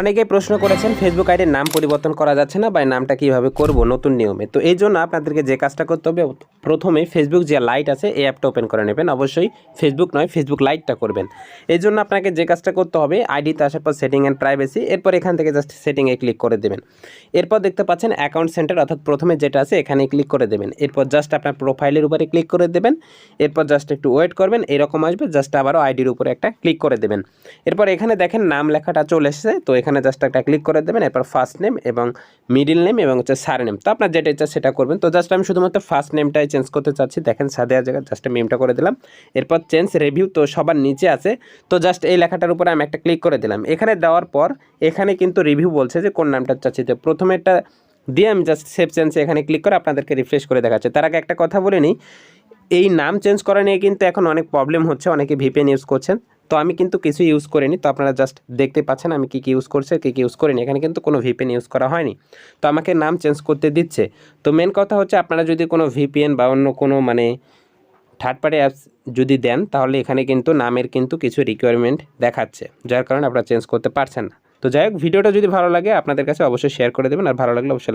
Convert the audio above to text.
অনেকেই প্রশ্ন করেছেন ফেসবুক আইডির নাম পরিবর্তন করা যাচ্ছে না বা নামটা কীভাবে করব নতুন নিয়মে। তো এই জন্য আপনাদেরকে যে কাজটা করতে হবে, প্রথমে ফেসবুক যে লাইট আছে, এই অ্যাপটা ওপেন করে নেবেন। অবশ্যই ফেসবুক নয় ফেসবুক লাইটটা করবেন। এই জন্য আপনাকে যে কাজটা করতে হবে আইডিতে আসার পর সেটিং অ্যান্ড প্রাইভেসি এরপর এখান থেকে জাস্ট সেটিংয়ে ক্লিক করে দেবেন। এরপর দেখতে পাচ্ছেন অ্যাকাউন্ট সেন্টার অর্থাৎ প্রথমে যেটা আছে, এখানে ক্লিক করে দেবেন। এরপর জাস্ট আপনার প্রোফাইলের উপরে ক্লিক করে দেবেন। এরপর জাস্ট একটু ওয়েট করবেন, এরকম আসবে জাস্ট আবারও আইডির উপরে একটা ক্লিক করে দেবেন। এরপর এখানে দেখেন নাম লেখাটা চলে এসেছে, তো এখানে জাস্ট একটা ক্লিক করে দেবেন, এরপর ফার্স্ট নেম এবং মিডিল নেম এবং হচ্ছে সার নেম তো আপনার যেটা ইচ্ছা সেটা করবেন। তো জাস্ট আমি শুধুমাত্র ফার্স্ট নেমটাই চেঞ্জ করতে চাচ্ছি। দেখেন সাদেয়া জায়গায় জাস্ট মেমটা করে দিলাম। এরপর চেঞ্জ রিভিউ তো সবার নিচে আছে। তো জাস্ট এই লেখাটার উপরে আমি একটা ক্লিক করে দিলাম। এখানে দেওয়ার পর এখানে কিন্তু রিভিউ বলছে যে কোন নামটা চাচ্ছি। তো প্রথমে একটা দিয়ে আমি জাস্ট সেভ চেঞ্জ এখানে ক্লিক করে আপনাদেরকে রিফ্রেশ করে দেখাচ্ছে। তার আগে একটা কথা বলে নিই। এই নাম চেঞ্জ করা নিয়ে কিন্তু এখন অনেক প্রবলেম হচ্ছে, অনেকে ভিপিএন ইউজ করছেন। তো আমি কিন্তু কিছু ইউজ করিনি, তো আপনারা জাস্ট দেখতে পাচ্ছেন আমি কী কী ইউজ করছি কী কী ইউজ করিনি। এখানে কিন্তু কোনো ভিপিএন ইউজ করা হয়নি। তো আমাকে নাম চেঞ্জ করতে দিচ্ছে। তো মেন কথা হচ্ছে আপনারা যদি কোনো ভিপিএন বা অন্য কোনো মানে থার্ড পার্টি অ্যাপস যদি দেন, তাহলে এখানে কিন্তু নামের কিন্তু কিছু রিকোয়ারমেন্ট দেখাচ্ছে, যার কারণে আপনারা চেঞ্জ করতে পারছেন না। তো যাই হোক, ভিডিওটা যদি ভালো লাগে, আপনাদের কাছে অবশ্যই শেয়ার করে দেবেন, আর ভালো লাগলে অবশ্যই